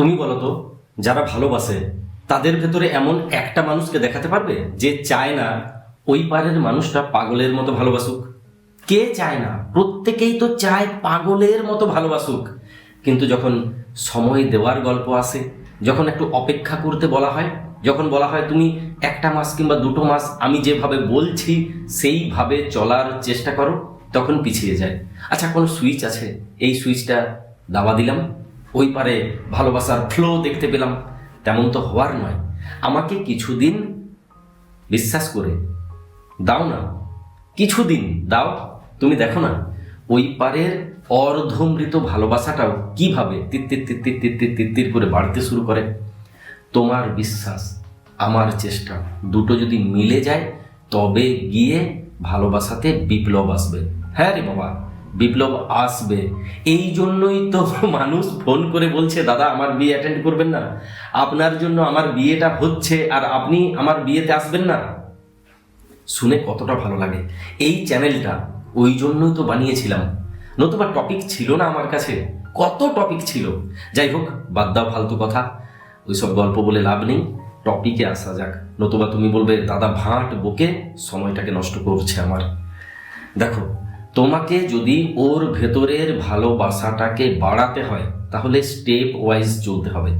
তুমি বলো তো, যারা ভালোবাসে, তাদের ভেতরে এমন একটা মানুষকে দেখাতে পারবে যে চায় না ওই পারের মানুষটা পাগলের মতো ভালোবাসুক? কে চায় না? প্রত্যেকেই তো চায় পাগলের মতো ভালোবাসুক। কিন্তু যখন সময় দেওয়ার গল্প আসে, যখন একটু অপেক্ষা করতে বলা হয়, যখন বলা হয়, তুমি একটা মাস কিংবা দুটো মাস আমি যেভাবে বলছি, সেইভাবে চলার চেষ্টা করো, তখন পিছিয়ে যায়। আচ্ছা কোনো সুইচ আছে? এই সুইচটা দাবা দিলাম। ওই পারে ভালোবাসার ফ্লো দেখতে পেলাম। তেমন তো হওয়ার নয়। আমাকে কিছুদিন বিশ্বাস করে দাও না। কিছুদিন, দাও। তুমি দেখো না, ওই পারের অর্ধমৃত ভালোবাসাটাও কীভাবে তিত্তির তিত্তির তিত্তির তিত্তির করে বাড়তে শুরু করে? তোমার বিশ্বাস, আমার চেষ্টা, দুটো যদি মিলে যায়, তবে গিয়ে ভালোবাসাতে বিপ্লব আসবে। হ্যাঁ রে বাবা। বিপ্লব আসবে। এই জন্যই তো মানুষ ফোন করে বলছে, দাদা, আমার বিয়ে অ্যাটেন্ড করবেন না। আপনার জন্য আমার বিয়েটা হচ্ছে আর আপনি আমার বিয়েতে আসবেন না। শুনে কতটা ভালো লাগে। এই চ্যানেলটা ওই জন্যই তো বানিয়েছিলাম। নতুবা টপিক ছিল না আমার কাছে। কত টপিক ছিল। যাই হোক, বাদ দাও ফালতু কথা। ওইসব গল্প বলে লাভ নেই। টপিকে আসা যাক। নতুবা তুমি বলবে, দাদা, ভাঁট বকে সময়টাকে নষ্ট করছে আমার। দেখো তোমাকে যদি ওর ভেতরের ভালোবাসাটাকে বাড়াতে হয়, তাহলে স্টেপ ওয়াইজ চলতে হবে।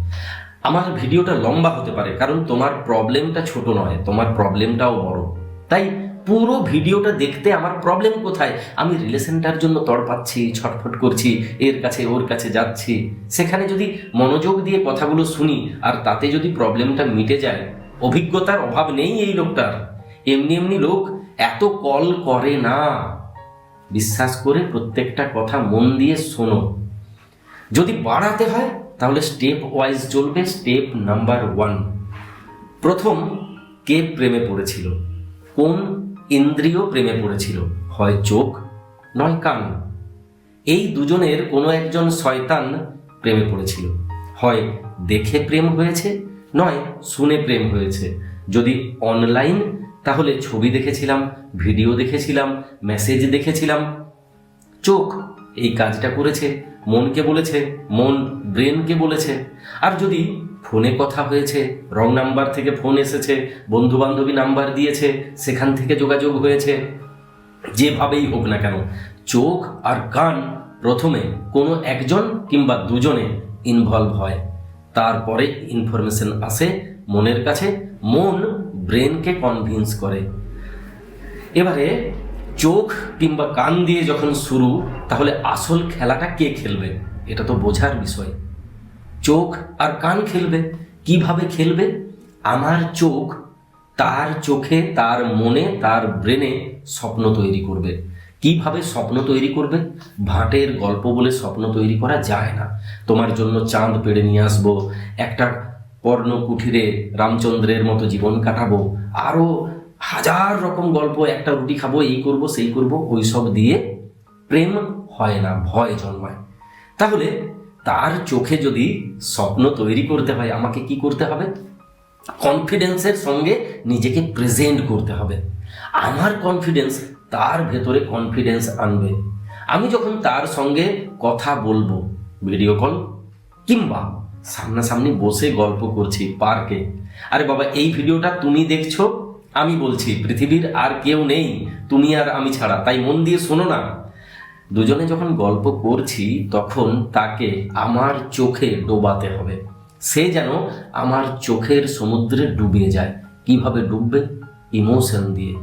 আমার ভিডিওটা লম্বা হতে পারে, কারণ তোমার প্রবলেমটা ছোট নয়, তোমার প্রবলেমটাও বড়। তাই পুরো ভিডিওটা দেখতে আমার প্রবলেম কোথায়? আমি রিলেশনটার জন্য তড়পাচ্ছি ছটফট করছি, এর কাছে, ওর কাছে যাচ্ছি। সেখানে যদি মনোযোগ দিয়ে কথাগুলো শুনি, আর তাতে যদি প্রবলেমটা মিটে যায়, অভিজ্ঞতার অভাব নেই এই লোকটার। এমনি এমনি লোক এত কল করে না। বিশ্বাস করে প্রত্যেকটা কথা মন দিয়ে শোনো। যদি বাড়াতে হয়, তাহলে স্টেপ ওয়াইজ চলবে স্টেপ নাম্বার ওয়ান প্রথম, কে প্রেমে পড়েছিল? কোন ইন্দ্রিয় প্রেমে পড়েছিল? হয় চোখ, নয় কান। এই দুজনের কোনো একজন শয়তান প্রেমে পড়েছিল। হয় দেখে প্রেম হয়েছে, নয় শুনে প্রেম হয়েছে। যদি অনলাইন তাহলে ছবি দেখেছিলাম ভিডিও দেখেছিলাম, মেসেজ দেখেছিলাম। চোখ এই কাজটা করেছে, মনকে বলেছে, মন ব্রেনকে বলেছে। আর যদি ফোনে কথা হয়েছে, রং নাম্বার থেকে ফোন এসেছে বন্ধু বান্ধবী নাম্বার দিয়েছে, সেখান থেকে যোগাযোগ হয়েছে, যেভাবেই হোক না কেন, চোখ আর কান প্রথমে কোনো একজন কিংবা দুজনে ইনভলভ হয়। তারপরে ইনফরমেশন আসে মনের কাছে, মন ব্রেনকে কনভিন্স করে। এবারে চোখ কিংবা কান দিয়ে যখন শুরু, তাহলে আসল খেলাটা কে খেলবে? এটা তো বোঝার বিষয়। চোখ আর কান খেলবে। কীভাবে খেলবে? আমার চোখ তার চোখে, তার মনে, তার ব্রেনে স্বপ্ন তৈরি করবে। কীভাবে স্বপ্ন তৈরি করবে? ভাটের গল্প বলে স্বপ্ন তৈরি করা যায় না। তোমার জন্য চাঁদ পেড়ে নিয়ে আসব, একটা পর্ণ কুঠিরে রামচন্দ্রের মতো জীবন কাটাবো আরও হাজার রকম গল্প, একটা রুটি খাব, এই করব, সেই করব, ওইসব দিয়ে প্রেম হয় না, ভয় জন্মায়। তাহলে তার চোখে যদি স্বপ্ন তৈরি করতে হয়, আমাকে কি করতে হবে? কনফিডেন্সের সঙ্গে নিজেকে প্রেজেন্ট করতে হবে। আমার কনফিডেন্স তার ভেতরে কনফিডেন্স আনবে। আমি যখন তার সঙ্গে কথা বলব, ভিডিও কল, কিংবা সামনাসামনি বসে গল্প করছি পার্কে, আরে বাবা, এই ভিডিওটা তুমি দেখছ আমি বলছি, পৃথিবীর আর কেউ নেই, তুমি আর আমি ছাড়া। তাই মন দিয়ে শোনো না। দুজনে যখন গল্প করছি, তখন তাকে আমার চোখে ডোবাতে হবে। সে যেন আমার চোখের সমুদ্রে ডুবে যায়। কীভাবে ডুববে? ইমোশন দিয়ে।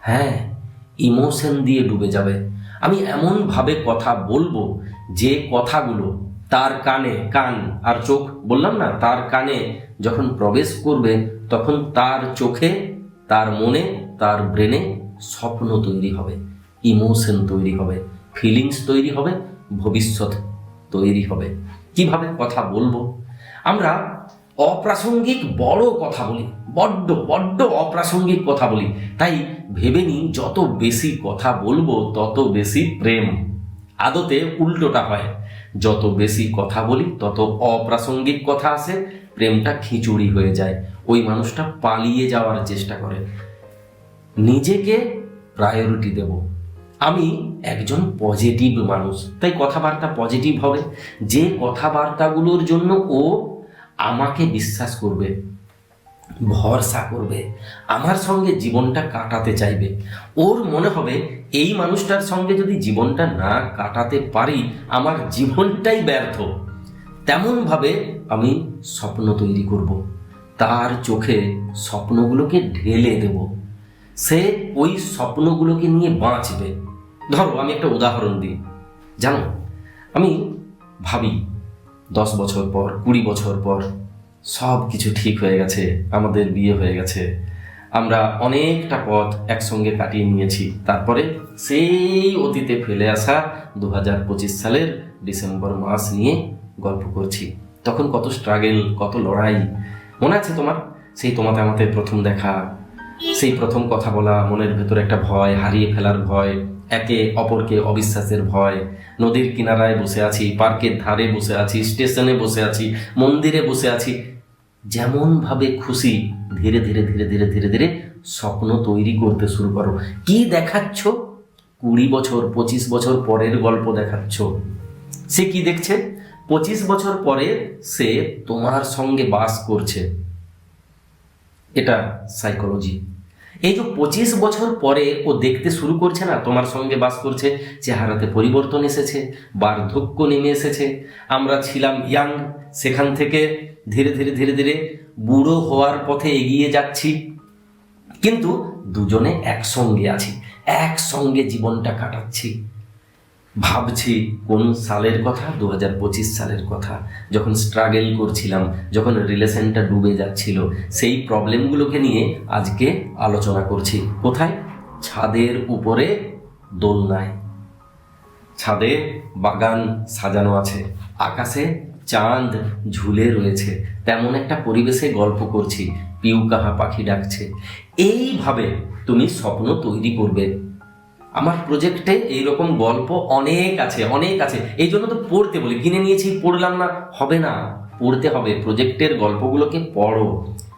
হ্যাঁ ইমোশন দিয়ে ডুবে যাবে। আমি এমনভাবে কথা বলব যে কথাগুলো তার কানে, কান আর চোখ, বললাম না, তার কানে যখন প্রবেশ করবে, তখন তার চোখে তার মনে, তার ব্রেনে স্বপ্ন তৈরি হবে, ইমোশন তৈরি হবে, ফিলিংস তৈরি হবে, ভবিষ্যৎ তৈরি হবে। কীভাবে কথা বলব? আমরা অপ্রাসঙ্গিক বড় কথা বলি, বড্ড বড্ড অপ্রাসঙ্গিক কথা বলি। তাই ভেবে নিই, যত বেশি কথা বলব, তত বেশি প্রেম। আদতে উল্টোটা হয়, যত বেশি কথা বলি, তত অপ্রাসঙ্গিক কথা আসে প্রেমটা খিচুড়ি হয়ে যায়। ওই মানুষটা পালিয়ে যাওয়ার চেষ্টা করে। নিজেকে প্রায়োরিটি দেব। আমি একজন পজিটিভ মানুষ। তাই কথাবার্তা পজিটিভ হবে। যে কথাবার্তাগুলোর জন্য ও আমাকে বিশ্বাস করবে, ভরসা করবে, আমার সঙ্গে জীবনটা কাটাতে চাইবে, ওর মনে হবে এই মানুষটার সঙ্গে যদি জীবনটা না কাটাতে পারি, আমার জীবনটাই ব্যর্থ। তেমনভাবে আমি স্বপ্ন তৈরি করব। তার চোখে স্বপ্নগুলোকে ঢেলে দেব। সে ওই স্বপ্নগুলোকে নিয়ে বাঁচবে। ধরো, আমি একটা উদাহরণ দিই। জানো, আমি ভাবি, দশ বছর পর, কুড়ি বছর পর সব কিছু ঠিক হয়ে গেছে, আমাদের বিয়ে হয়ে গেছে। আমরা অনেকটা পথ একসঙ্গে কাটিয়ে নিয়েছি। তারপরে সেই অতীতে ফেলে আসা দু হাজার পঁচিশ সালের ডিসেম্বর মাস নিয়ে গল্প করছি। তখন কত স্ট্রাগেল কত লড়াই। মনে আছে তোমার? সেই তোমাতে আমাদের প্রথম দেখা, সেই প্রথম কথা বলা, মনের ভেতর একটা ভয়, হারিয়ে ফেলার ভয়, একে অপরকে অবিশ্বাসের ভয়। নদীর কিনারায় বসে আছি, পার্কের ধারে বসে আছি, স্টেশনে বসে আছি, মন্দিরে বসে আছি। যেমনভাবে খুশি, ধীরে ধীরে ধীরে ধীরে ধীরে ধীরে স্বপ্ন তৈরি করতে শুরু করো। কি দেখাচ্ছ? কুড়ি বছর, পঁচিশ বছর পরের গল্প দেখাচ্ছ। সে কি দেখছে? পঁচিশ বছর পরে সে তোমার সঙ্গে বাস করছে। এটা সাইকোলজি এই যে পঁচিশ বছর পরে ও দেখতে শুরু করছে না, তোমার সঙ্গে বাস করছে, চেহারাতে পরিবর্তন এসেছে, বার্ধক্য নেমে এসেছে। আমরা ছিলাম ইয়াং সেখান থেকে ধীরে ধীরে ধীরে ধীরে বুড়ো হওয়ার পথে এগিয়ে যাচ্ছি। কিন্তু দুজনে একসঙ্গে আছি, একসঙ্গে জীবনটা কাটাচ্ছি। ভাবছি কোন সালের কথা দু হাজার পঁচিশ সালের কথা। যখন স্ট্রাগেল করছিলাম, যখন রিলেশনটা ডুবে যাচ্ছিল, সেই প্রবলেমগুলোকে নিয়ে আজকে আলোচনা করছি। কোথায়? ছাদের উপরে দোলনায়। ছাদে বাগান সাজানো আছে। আকাশে চাঁদ ঝুলে রয়েছে। তেমন একটা পরিবেশে গল্প করছি। পিউ কাহা পাখি ডাকছে। এইভাবে তুমি স্বপ্ন তৈরি করবে। আমার প্রজেক্টে এইরকম গল্প অনেক আছে অনেক আছে। এই জন্য তো পড়তে বলি, কিনে নিয়েছি, পড়লাম না, হবে না। পড়তে হবে প্রজেক্টের গল্পগুলোকে পড়ো,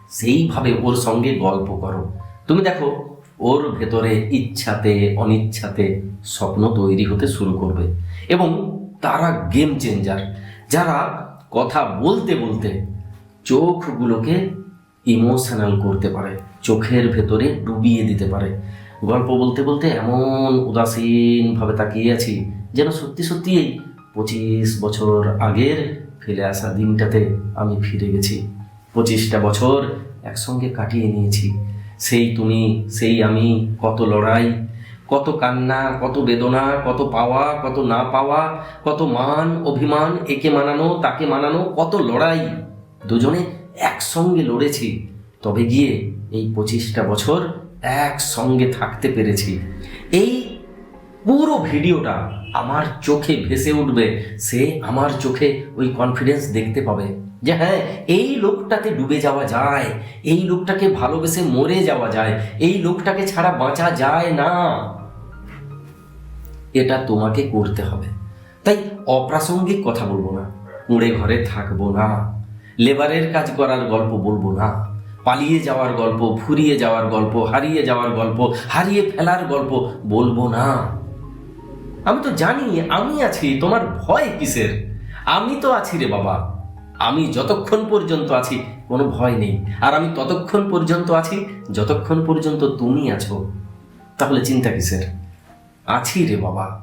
সেইভাবে ওর সঙ্গে গল্প করো। তুমি দেখো, ওর ভেতরে ইচ্ছাতে, অনিচ্ছাতে স্বপ্ন তৈরি হতে শুরু করবে। এবং তারা গেম চেঞ্জার যারা কথা বলতে বলতে চোখগুলোকে ইমোশনাল করতে পারে, চোখের ভেতরে ডুবিয়ে দিতে পারে। গল্প বলতে বলতে এমন উদাসীনভাবে তাকিয়ে আছি যেন সত্যি সত্যি পঁচিশ বছর আগের ফেলে আসা দিনটাতে আমি ফিরে গেছি। পঁচিশটা বছর একসঙ্গে কাটিয়ে নিয়েছি। সেই তুমি, সেই আমি, কত লড়াই, কত কান্না, কত বেদনা, কত পাওয়া, কত না পাওয়া, কত মান, অভিমান, একে মানানো, তাকে মানানো, কত লড়াই, দুজনে একসঙ্গে লড়েছি। তবে গিয়ে এই পঁচিশটা বছর একসঙ্গে থাকতে পেরেছি। এই পুরো ভিডিওটা আমার চোখে ভেসে উঠবে, সে আমার চোখে ওই কনফিডেন্স দেখতে পাবে যে হ্যাঁ এই লোকটাতে ডুবে যাওয়া যায়, এই লোকটাকে ভালোবেসে মরে যাওয়া যায়, এই লোকটাকে ছাড়া বাঁচা যায় না। এটা তোমাকে করতে হবে। তাই অপ্রাসঙ্গিক কথা বলব না কুঁড়ে ঘরে থাকব না, লেবারের কাজ করার গল্প বলব না। পালিয়ে যাওয়ার গল্প, ফুরিয়ে যাওয়ার গল্প, হারিয়ে যাওয়ার গল্প, হারিয়ে ফেলার গল্প বলব না। আমি তো জানি, আমি আছি, তোমার ভয় কিসের? আমি তো আছি রে বাবা। আমি যতক্ষণ পর্যন্ত আছি, কোনো ভয় নেই। আর আমি ততক্ষণ পর্যন্ত আছি, যতক্ষণ পর্যন্ত তুমি আছো, তাহলে চিন্তা কিসের? আছি রে বাবা।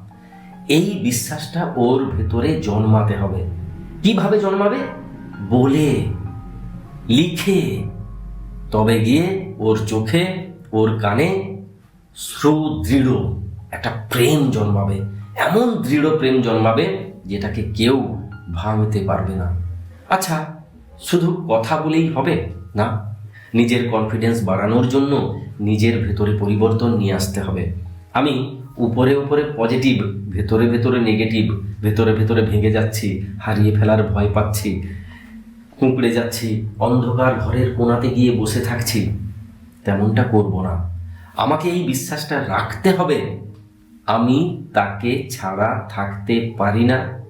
এই বিশ্বাসটা ওর ভেতরে জন্মাতে হবে। কীভাবে জন্মাবে? বলে, লিখে। তবে গিয়ে ওর চোখে, ওর কানে সুদৃঢ় একটা প্রেম জন্মাবে, এমন দৃঢ় প্রেম জন্মাবে যেটাকে কেউ ভাঙতে পারবে না। আচ্ছা শুধু কথা বলেই হবে না? নিজের কনফিডেন্স বাড়ানোর জন্য নিজের ভেতরে পরিবর্তন নিয়ে আসতে হবে। আমি উপরে উপরে পজিটিভ ভেতরে ভেতরে নেগেটিভ ভেতরে ভেতরে ভেঙে যাচ্ছি, হারিয়ে ফেলার ভয় পাচ্ছি কুঁকড়ে যাচ্ছি, অন্ধকার ঘরের কোণাতে গিয়ে বসে থাকছি। তেমনটা করব না। আমাকে এই বিশ্বাসটা রাখতে হবে। আমি তাকে ছাড়া থাকতে পারি না।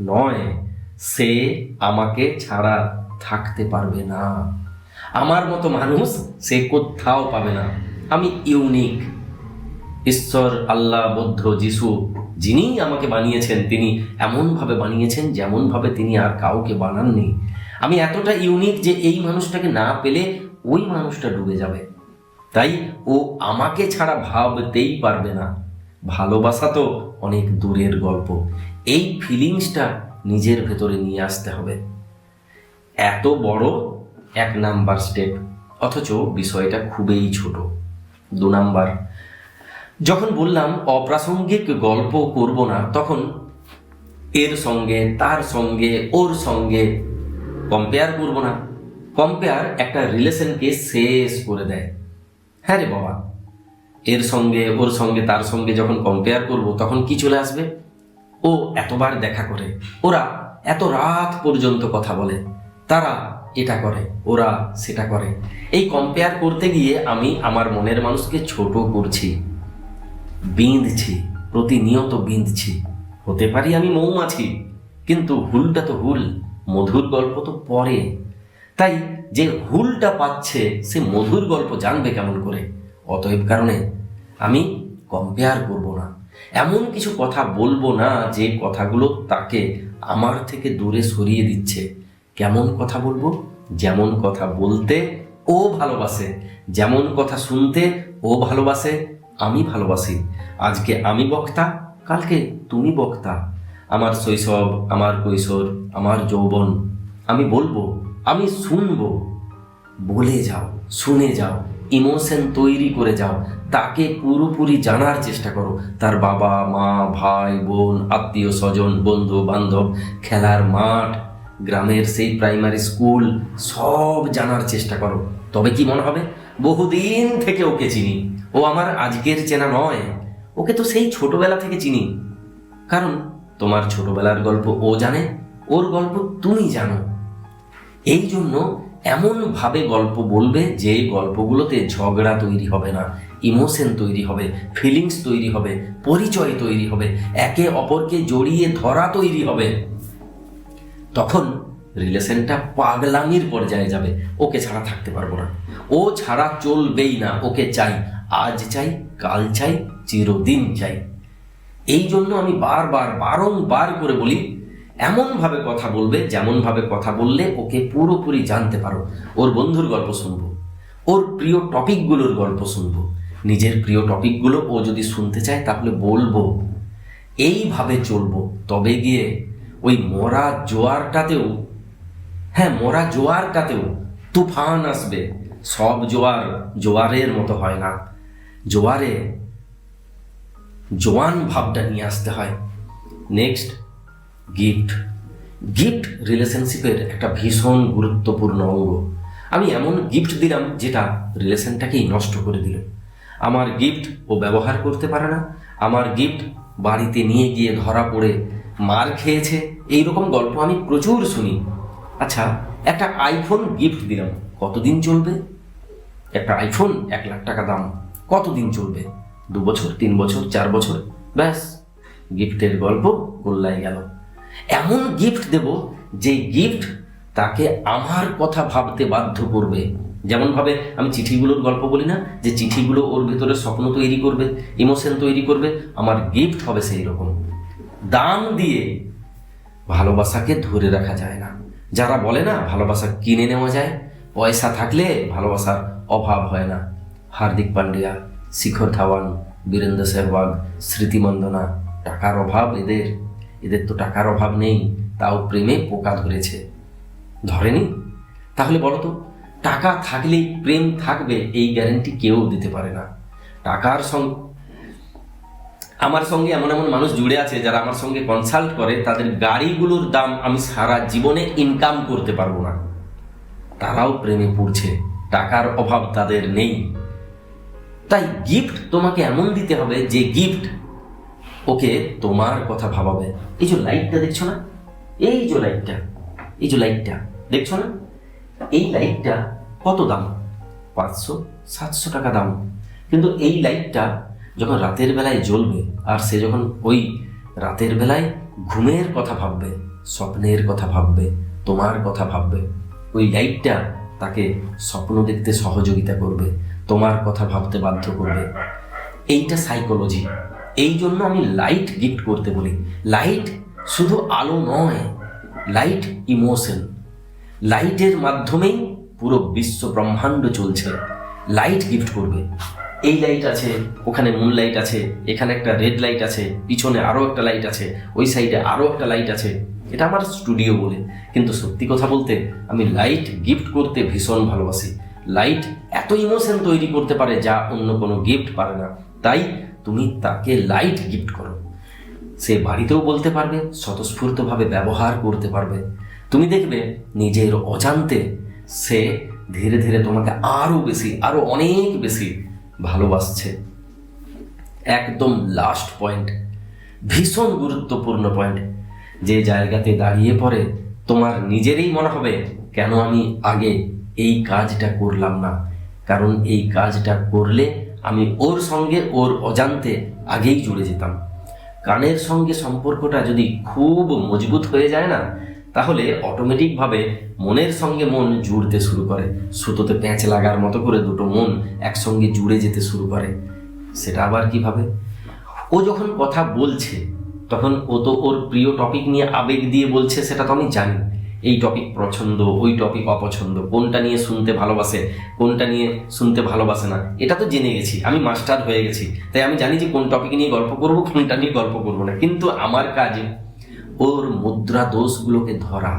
নয়, সে আমাকে ছাড়া থাকতে পারবে না। আমার মতো মানুষ সে কোথাও পাবে না। আমি ইউনিক। ঈশ্বর, আল্লাহ, বৌদ্ধ, যিশু যিনি আমাকে বানিয়েছেন, তিনি এমনভাবে বানিয়েছেন যেমনভাবে তিনি আর কাউকে বানাননি। আমি এতটা ইউনিক যে এই মানুষটাকে না পেলে ওই মানুষটা ডুবে যাবে। তাই ও আমাকে ছাড়া ভাবতেই পারবে না। ভালোবাসা তো অনেক দূরের গল্প। এই ফিলিংসটা নিজের ভেতরে নিয়ে আসতে হবে। এত বড় এক নাম্বার স্টেপ অথচ বিষয়টা খুবই ছোট। দু নাম্বার, যখন বললাম অপ্রাসঙ্গিক গল্প করব না, তখন এর সঙ্গে, তার সঙ্গে, ওর সঙ্গে কম্পেয়ার করব না। কম্পেয়ার একটা রিলেশনকে শেষ করে দেয়। হ্যাঁ রে বাবা। এর সঙ্গে, ওর সঙ্গে, তার সঙ্গে যখন কম্পেয়ার করব, তখন কি চলে আসবে? ও এতবার দেখা করে। ওরা এত রাত পর্যন্ত কথা বলে। তারা এটা করে, ওরা সেটা করে। এই কম্পেয়ার করতে গিয়ে আমি আমার মনের মানুষকে ছোট করছি। বিঁধছি, প্রতিনিয়ত বিঁধছি। হতে পারি আমি মৌমাছি, কিন্তু হুলটা তো হুল মধুর গল্প তো পরে তাই যে হুলটা পাচ্ছে, সে মধুর গল্প জানবে কেমন করে? অতএব কারণে আমি কম্পেয়ার করব না। এমন কিছু কথা বলব না যে কথাগুলো তাকে আমার থেকে দূরে সরিয়ে দিচ্ছে। কেমন কথা বলব? যেমন কথা বলতে ও ভালোবাসে, যেমন কথা শুনতে ও ভালোবাসে, আমি ভালোবাসি। আজকে আমি বক্তা, কালকে তুমি বক্তা। আমার শৈশব, আমার কৈশোর, আমার যৌবন। আমি বলব, আমি শুনব। বলে যাও, শুনে যাও, ইমোশন তৈরি করে যাও, তাকে পুরোপুরি জানার চেষ্টা করো। তার বাবা, মা, ভাই, বোন, আত্মীয়, স্বজন, বন্ধু, বান্ধব, খেলার মাঠ, গ্রামের সেই প্রাইমারি স্কুল, সব জানার চেষ্টা করো। তবে কি মনে হবে? বহুদিন থেকে ওকে চিনি। ও আমার আজকের চেনা নয়। ওকে তো সেই ছোটবেলা থেকে চিনি। কারণ তোমার ছোটবেলার গল্প ও জানে, ওর গল্প তুমি জানো। এই জন্য এমনভাবে গল্প বলবে যে গল্পগুলোতে ঝগড়া তৈরি হবে না, ইমোশন তৈরি হবে, ফিলিংস তৈরি হবে, পরিচয় তৈরি হবে, একে অপরকে জড়িয়ে ধরা তৈরি হবে। তখন রিলেশনটা পাগলামির পর্যায়ে যাবে, ওকে ছাড়া থাকতে পারব না। ও ছাড়া চলবেই না, ওকে চাই, আজ চাই, কাল চাই, চিরদিন চাই। এই জন্য আমি বারবার, বারংবার করে বলি, এমনভাবে কথা বলবে, যেমনভাবে কথা বললে ওকে পুরোপুরি জানতে পারো। ওর বন্ধুর গল্প শুনব, ওর প্রিয় টপিকগুলোর গল্প শুনব। নিজের প্রিয় টপিকগুলো ও যদি শুনতে চায় তাহলে বলব, এইভাবে চলবো। তবে গিয়ে ওই মরা জোয়ারটাতেও হ্যাঁ মরা জোয়ারটাতেও তুফান আসবে। সব জোয়ার জোয়ারের মতো হয় না। জোয়ারে জোয়ান ভাবটা নিয়ে আসতে হয়। নেক্সট গিফট গিফট রিলেশনশিপের একটা ভীষণ গুরুত্বপূর্ণ অঙ্গ। আমি এমন গিফট দিলাম যেটা রিলেশনটাকেই নষ্ট করে দিল। আমার গিফট ও ব্যবহার করতে পারে না। আমার গিফট বাড়িতে নিয়ে গিয়ে ধরা পড়ে মার খেয়েছে। এই রকম গল্প আমি প্রচুর শুনি। আচ্ছা একটা আইফোন গিফট দিলাম। কতদিন চলবে? একটা আইফোন এক লাখ টাকা দাম। কতদিন চলবে? দু বছর তিন বছর চার বছর ব্যাস। গিফটের গল্প গোল্লায় গেল। এমন গিফট দেব যে গিফট তাকে আমার কথা ভাবতে বাধ্য করবে। যেমন ভাবে আমি চিঠিগুলোর গল্প বলি না, যে চিঠিগুলো ওর ভেতরে স্বপ্ন তৈরি করবে, ইমোশন তৈরি করবে, আমার গিফট হবে সেই রকম। দাম দিয়ে ভালোবাসাকে ধরে রাখা যায় না। যারা বলে না ভালোবাসা কিনে নেওয়া যায়, পয়সা থাকলে ভালোবাসার অভাব হয় না। হার্দিক পান্ডিয়া। শিখর ধাওয়ান, বীরেন্দ্র সেহবাগ স্মৃতি মন্দনা টাকার অভাব এদের। এদের তো টাকার অভাব নেই, তাও প্রেমে পোকা ধরেছে। ধরেনি? তাহলে বলো তো, টাকা থাকলেই প্রেম থাকবে, এই গ্যারেন্টি কেউ দিতে পারে না। টাকার সঙ্গে, আমার সঙ্গে এমন এমন মানুষ জুড়ে আছে যারা আমার সঙ্গে কনসাল্ট করে, তাদের গাড়িগুলোর দাম আমি সারা জীবনে ইনকাম করতে পারব না। তারাও প্রেমে পড়ছে, টাকার অভাব তাদের নেই। তাই গিফট তোমাকে এমন দিতে হবে যে গিফট ওকে তোমার কথা ভাবাবে। এই যে লাইটটা দেখছ না? এই যে লাইটটা এই যে লাইটটা দেখছ না? এই লাইটটা কত দাম? পাঁচশো, সাতশো টাকা দাম। কিন্তু এই লাইটটা যখন রাতের বেলায় জ্বলবে আর সে যখন ওই রাতের বেলায় ঘুমের কথা ভাববে, স্বপ্নের কথা ভাববে, তোমার কথা ভাববে, ওই লাইটটা তাকে স্বপ্ন দেখতে সহযোগিতা করবে। তোমার কথা ভাবতে বাধ্য করবে। এইটা সাইকোলজি এই জন্য আমি লাইট গিফট করতে বলি। লাইট শুধু আলো নয় লাইট ইমোশন লাইটের মাধ্যমেই পুরো বিশ্ব ব্রহ্মাণ্ড চলছে। লাইট গিফট করবে। এই লাইট আছে, ওখানে মুন লাইট আছে, এখানে একটা রেড লাইট আছে, পিছনে আরও একটা লাইট আছে, ওই সাইডে আরও একটা লাইট আছে। এটা আমার স্টুডিও বলে। কিন্তু সত্যি কথা বলতে, আমি লাইট গিফট করতে ভীষণ ভালোবাসি। লাইট এত ইমোশন তৈরি করতে পারে যা অন্য কোনো গিফট পারে না। তাই তুমি তাকে লাইট গিফট করো। সে বাড়িতেও বলতে পারবে, স্বতঃস্ফূর্তভাবে ব্যবহার করতে পারবে। তুমি দেখবে নিজের অজান্তে সে ধীরে ধীরে তোমাকে আরও বেশি আরও অনেক বেশি ভালোবাসছে। একদম লাস্ট পয়েন্ট ভীষণ গুরুত্বপূর্ণ পয়েন্ট যে জায়গাতে দাঁড়িয়ে পড়ে, তোমার নিজেরই মনে হবে, কেন আমি আগে এই কাজটা করলাম না। কারণ এই কাজটা করলে আমি ওর সঙ্গে ওর অজান্তে আগেই জুড়ে যেতাম। কানের সঙ্গে সম্পর্কটা যদি খুব মজবুত হয়ে যায় না, তাহলে অটোমেটিকভাবে মনের সঙ্গে মন জুড়তে শুরু করে। সুতোতে প্যাঁচ লাগার মতো করে দুটো মন একসঙ্গে জুড়ে যেতে শুরু করে। সেটা আবার কীভাবে? ও যখন কথা বলছে, তখন ও তো ওর প্রিয় টপিক নিয়ে আবেগ দিয়ে বলছে, সেটা তো আমি জানি। এই টপিক পছন্দ, ওই টপিক অপছন্দ, কোনটা নিয়ে শুনতে ভালোবাসে, কোনটা নিয়ে শুনতে ভালোবাসে না, এটা তো জেনে গেছি, আমি মাস্টার হয়ে গেছি, তাই আমি জানি যে কোন টপিক নিয়ে গল্প করব, কোনটা নিয়ে গল্প করব না, কিন্তু আমার কাজ ওর মুদ্রা দোষগুলোকে ধরা,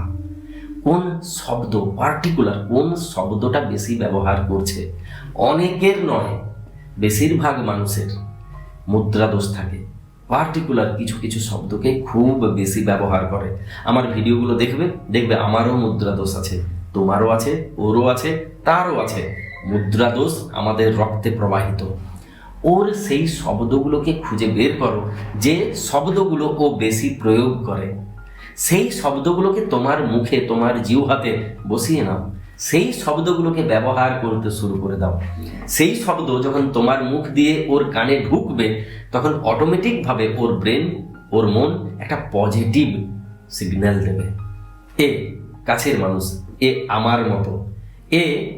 কোন শব্দ পার্টিকুলার কোন শব্দটা বেশি ব্যবহার করছে, অনেকের নয়, বেশিরভাগ মানুষের মুদ্রা দোষ থাকে। পার্টিকুলার কিছু কিছু শব্দকে খুব বেশি ব্যবহার করে। আমার ভিডিওগুলো দেখবে দেখবে আমারও মুদ্রা দোষ আছে, তোমারও আছে, ওরও আছে, তারও আছে। মুদ্রা দোষ আমাদের রক্তে প্রবাহিত। ওর সেই শব্দগুলোকে খুঁজে বের করো যে শব্দগুলো ও বেশি প্রয়োগ করে। সেই শব্দগুলোকে তোমার মুখে, তোমার জিউ হাতে বসিয়ে নাও। সেই শব্দগুলোকে ব্যবহার করতে শুরু করে দাও। সেই শব্দ যখন তোমার মুখ দিয়ে ওর কানে ঢুকবে, তখন অটোমেটিকভাবে ওর ব্রেন ওর মন একটা পজিটিভ সিগন্যাল দেবে। এ কাছের মানুষ, এ আমার মতো, এ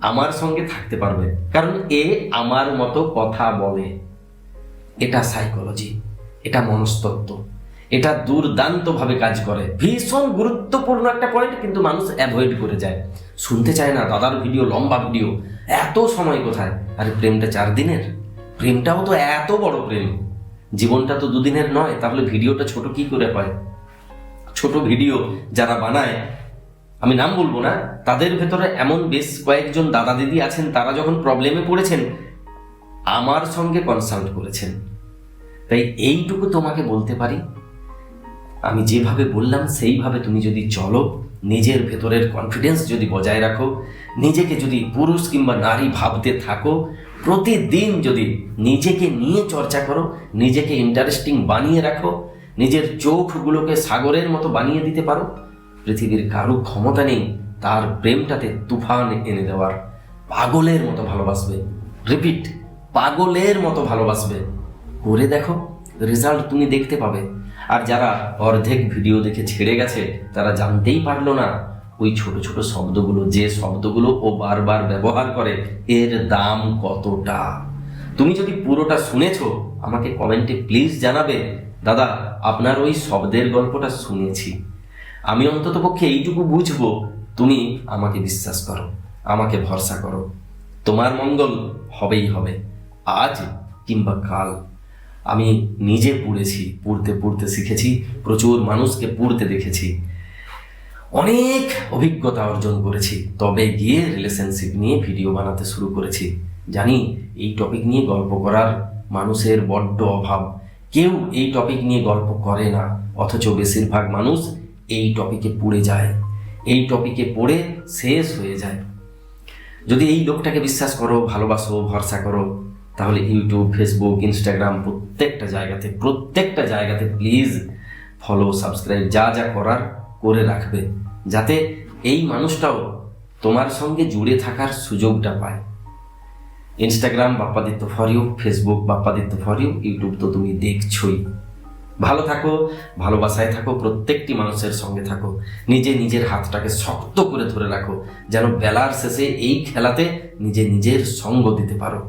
আমার সঙ্গে থাকতে পারবে। কারণ এ আমার মতো কথা বলে। এটা সাইকোলজি এটা মনস্তত্ত্ব। এটা দুর্দান্তভাবে কাজ করে। ভীষণ গুরুত্বপূর্ণ একটা পয়েন্ট কিন্তু মানুষ অ্যাভয়েড করে যায়। শুনতে চায় না, দাদার ভিডিও লম্বা ভিডিও এত সময় কোথায়? আরে, প্রেমটা চার দিনের? প্রেমটাও তো এত বড় প্রেম। জীবনটা তো দুদিনের নয়, তাহলে ভিডিওটা ছোট কি করে হয়? ছোট ভিডিও যারা বানায়, আমি নাম বলব না, তাদের ভেতরে এমন বেশ কয়েকজন দাদা দিদি আছেন, তারা যখন প্রবলেমে পড়েছেন, আমার সঙ্গে কনসাল্ট করেছেন। তাই এইটুকু তোমাকে বলতে পারি আমি যেভাবে বললাম, সেইভাবে তুমি যদি চলো, নিজের ভেতরের কনফিডেন্স যদি বজায় রাখো, নিজেকে যদি পুরুষ কিংবা নারী ভাবতে থাকো, প্রতিদিন যদি নিজেকে নিয়ে চর্চা করো, নিজেকে ইন্টারেস্টিং বানিয়ে রাখো, নিজের চোখগুলোকে সাগরের মতো বানিয়ে দিতে পারো, পৃথিবীর কারও ক্ষমতা নেই, তার প্রেমটাতে তুফান এনে দেওয়ার। পাগলের মতো ভালোবাসবে। রিপিট পাগলের মতো ভালোবাসবে। করে দেখো রেজাল্ট তুমি দেখতে পাবে। আর যারা অর্ধেক ভিডিও দেখে ছেড়ে গেছে, তারা জানতেই পারল না, ওই ছোট ছোট শব্দগুলো, যে শব্দগুলো ও বারবার ব্যবহার করে, এর দাম কতটা? তুমি যদি পুরোটা শুনেছো, আমাকে কমেন্টে প্লিজ জানাবে। দাদা, আপনার ওই শব্দের গল্পটা শুনেছি। আমি অন্তত পক্ষে এইটুকু বুঝব। তুমি আমাকে বিশ্বাস করো, আমাকে ভরসা করো। তোমার মঙ্গল হবেই হবে, আজ কিংবা কাল। আমি নিজে পড়েছি, পড়তে পড়তে শিখেছি, প্রচুর মানুষকে পড়তে দেখেছি। অনেক অভিজ্ঞতা অর্জন করেছি, তবে গিয়ে রিলেশনশিপ নিয়ে ভিডিও বানাতে শুরু করেছি। জানি এই টপিক নিয়ে গল্প করার মানুষের বড্ড অভাব। কেউ এই টপিক নিয়ে গল্প করে না, অথচ বেশিরভাগ মানুষ এই টপিকে পড়ে যায়। এই টপিকে পড়ে শেষ হয়ে যায়। যদি এই লোকটাকে বিশ্বাস করো, ভালোবাসো, ভরসা করো তাহলে ইউটিউব, ফেসবুক, ইনস্টাগ্রাম প্রত্যেকটা জায়গাতে প্রত্যেকটা জায়গাতে প্লিজ ফলো সাবস্ক্রাইব যা যা করার করে রাখবে, যাতে এই মানুষটাও তোমার সঙ্গে জুড়ে থাকার সুযোগটা পায়। Instagram Bappaditya for you Facebook Bappaditya for you YouTube তো তুমি দেখছই। ভালো থাকো, ভালোবাসায় থাকো, প্রত্যেকটি মানুষের সঙ্গে থাকো, নিজে নিজের হাতটাকে শক্ত করে ধরে রাখো, যেন বেলার শেষে এই খেলাতে নিজে নিজের সঙ্গ দিতে পারো।